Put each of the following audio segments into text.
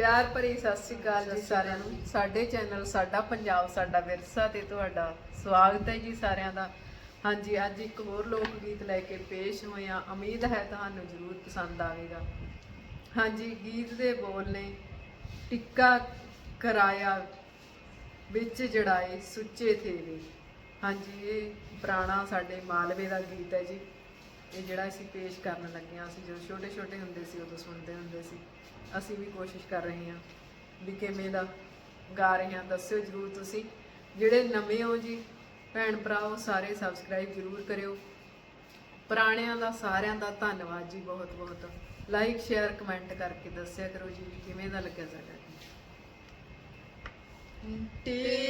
ਪਿਆਰ ਭਰੀ ਸਤਿ ਸ੍ਰੀ ਅਕਾਲ ਜੀ ਸਾਰਿਆਂ ਨੂੰ। ਸਾਡੇ ਚੈਨਲ ਸਾਡਾ ਪੰਜਾਬ ਸਾਡਾ ਵਿਰਸਾ ਤੇ ਤੁਹਾਡਾ ਸਵਾਗਤ ਹੈ ਜੀ ਸਾਰਿਆਂ ਦਾ। ਹਾਂਜੀ ਅੱਜ ਇੱਕ ਹੋਰ ਲੋਕ ਗੀਤ ਲੈ ਕੇ ਪੇਸ਼ ਹੋਏ ਹਾਂ। ਉਮੀਦ ਹੈ ਤੁਹਾਨੂੰ ਜ਼ਰੂਰ ਪਸੰਦ ਆਵੇਗਾ। ਹਾਂਜੀ ਗੀਤ ਦੇ ਬੋਲ ਨੇ ਟਿੱਕਾ ਕਰਾਇਆ ਵਿੱਚ ਜੜਾਏ ਸੁੱਚੇ ਥੇਵੇ ਹਾਂਜੀ ਇਹ ਪੁਰਾਣਾ ਸਾਡੇ ਮਾਲਵੇ ਦਾ ਗੀਤ ਹੈ ਜੀ। ਇਹ ਜਿਹੜਾ ਅਸੀਂ ਪੇਸ਼ ਕਰਨ ਲੱਗੇ ਹਾਂ ਅਸੀਂ ਜਦੋਂ ਛੋਟੇ ਛੋਟੇ ਹੁੰਦੇ ਸੀ, ਉਦੋਂ ਸੁਣਦੇ ਹੁੰਦੇ ਸੀ। ਅਸੀਂ ਵੀ ਕੋਸ਼ਿਸ਼ ਕਰ ਰਹੇ ਹਾਂ ਵੀ ਕਿਵੇਂ ਦਾ ਗਾ ਰਹੇ ਹਾਂ। ਦੱਸਿਓ ਜਰੂਰ ਤੁਸੀਂ। ਜਿਹੜੇ ਨਵੇਂ ਹੋ ਜੀ, ਭੈਣ ਭਰਾਓ, ਸਾਰੇ ਸਬਸਕ੍ਰਾਈਬ ਜਰੂਰ ਕਰਿਓ। ਪੁਰਾਣਿਆਂ ਦਾ, ਸਾਰਿਆਂ ਦਾ ਧੰਨਵਾਦ ਜੀ ਬਹੁਤ ਬਹੁਤ ਲਾਈਕ ਸ਼ੇਅਰ ਕਮੈਂਟ ਕਰਕੇ ਦੱਸਿਆ ਕਰੋ ਜੀ ਵੀ ਕਿਵੇਂ ਦਾ ਲੱਗਿਆ ਸਾਡਾ। ਟਿੱਕਾ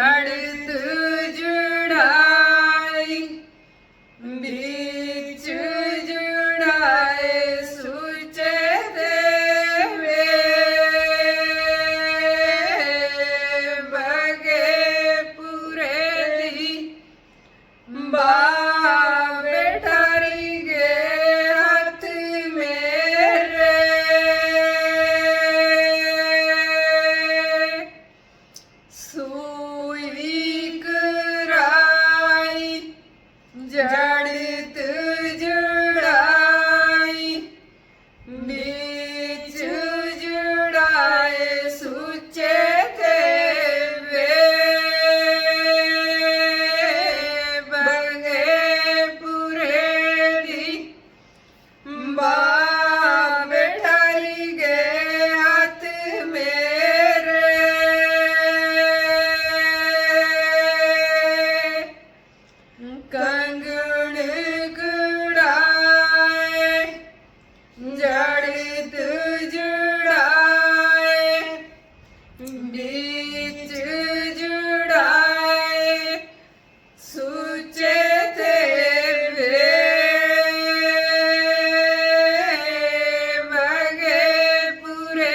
ਜੜਤ ਜੁੜਾਈ ਵਿੱਚ ਜੁੜਾਏ ਸੁਚੇ ਦੇਵੇ ਬਗੇ ਪੂਰੇ ਦੀ ਬਾਵੇ ਜੜਤ ਕੰਗਣ ਗੁੜਾਏ ਜੜਿਤ ਜੁੜਾਏ ਵਿੱਚ ਜੁੜਾਏ ਸੁਚੇ ਤੇ ਵੇ ਬਗੇ ਪੂਰੇ